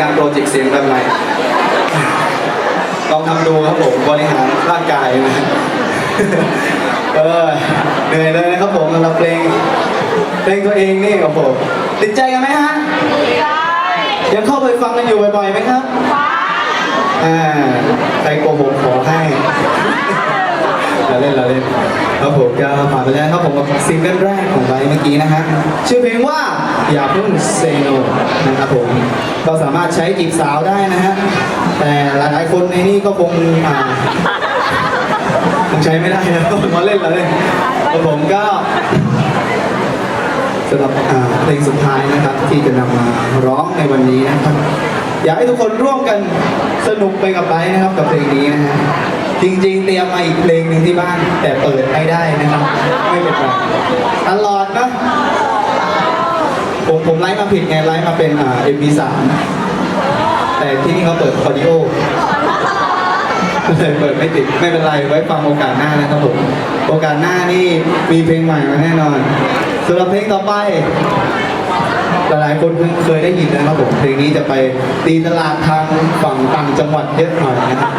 งานโปรเจกต์เสียงแบบใหม่ลองทำดูครับผมบริหารร่างกายนะเออเหนื่อยเลยนะครับผมสำหรับเพลงเพลงตัวเองนี่โอ้โหติดใจกันไหมฮะยังเข้าไปฟังกันอยู่บ่อยๆไหมครับอ่าใครโกหกขอให้เราเล่นเราเล่นครับผมก็ผ่านไปแล้วครับผมกับซิงเกิลแรกของไบร์ทเมื่อกี้นะฮะชื่อเพลงว่า อย่าเพิ่งเซโนนะครับผมก็สามารถใช้จีบสาวได้นะฮะแต่หลายๆคนในนี้ก็คงอ่าคงใช้ไม่ได้นะต้องมาเล่นเราเล่นครับผมก็สำหรับเพลงสุดท้ายนะครับที่จะนำมาร้องในวันนี้นะครับ อยากให้ทุกคนร่วมกันสนุกไปกับไบนะครับกับเพลงนี้นะฮะจริงๆเตรียมมาอีกเพลงหนึ่งที่บ้าน แต่เปิดไม่ได้นะครับ ไม่เป็นไรตลอดนะ ไลฟ์มาผิดไงไลฟ์มาเป็นอ่า MP3 แต่ที่นี่เขาเปิดออดิโอเลยเปิดไม่ติดไม่เป็นไรไว้ฟังโอกาสหน้านะครับผมโอกาสหน้านี่มีเพลงใหม่มาแน่นอนสำหรับเพลงต่อไป หลายๆคนเพิ่งเคยได้ยินนะครับผมเพลงนี้จะไปตีตลาดทางฝั่งต่างจังหวัดเยอะหน่อยนะครับ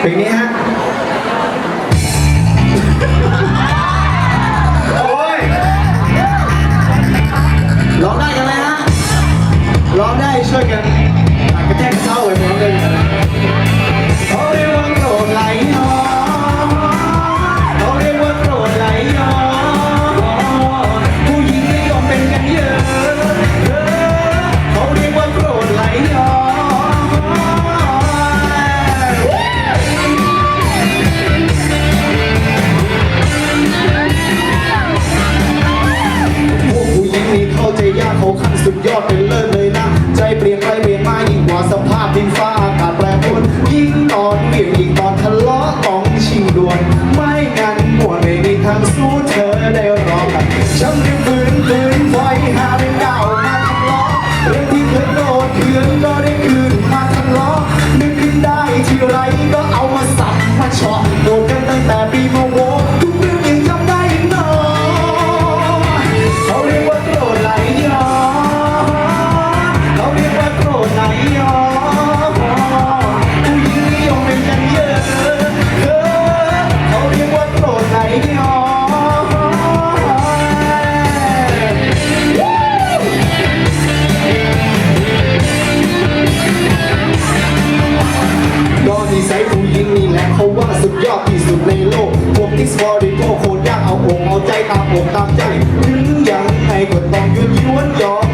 เพลงนี้ฮะ ช่วยกันอะกระแทกเข้าไปพร้อมกันนะเขาเรียกว่าโกรธไหลย้อนเขาเรียกว่าโกรธไหลย้อนผู้หญิงนิยมเป็นกันเยอะเขาเรียกว่าโกรธไหลย้อนพวกผู้หญิงนี่เข้าใจยากเขาขั้นสุดยอดเป็นเลิศ เปลี่ยนยิ่งตอนทะเล ดีไซน์ผู้หญิงนี่แหละเขาว่าสุดยอดที่สุดในโลกพวกที่สปอร์ตโโคตรยากเอาอกเอาใจตามอกตามใจถึงยังไงก็ต้องยืนยวนยอม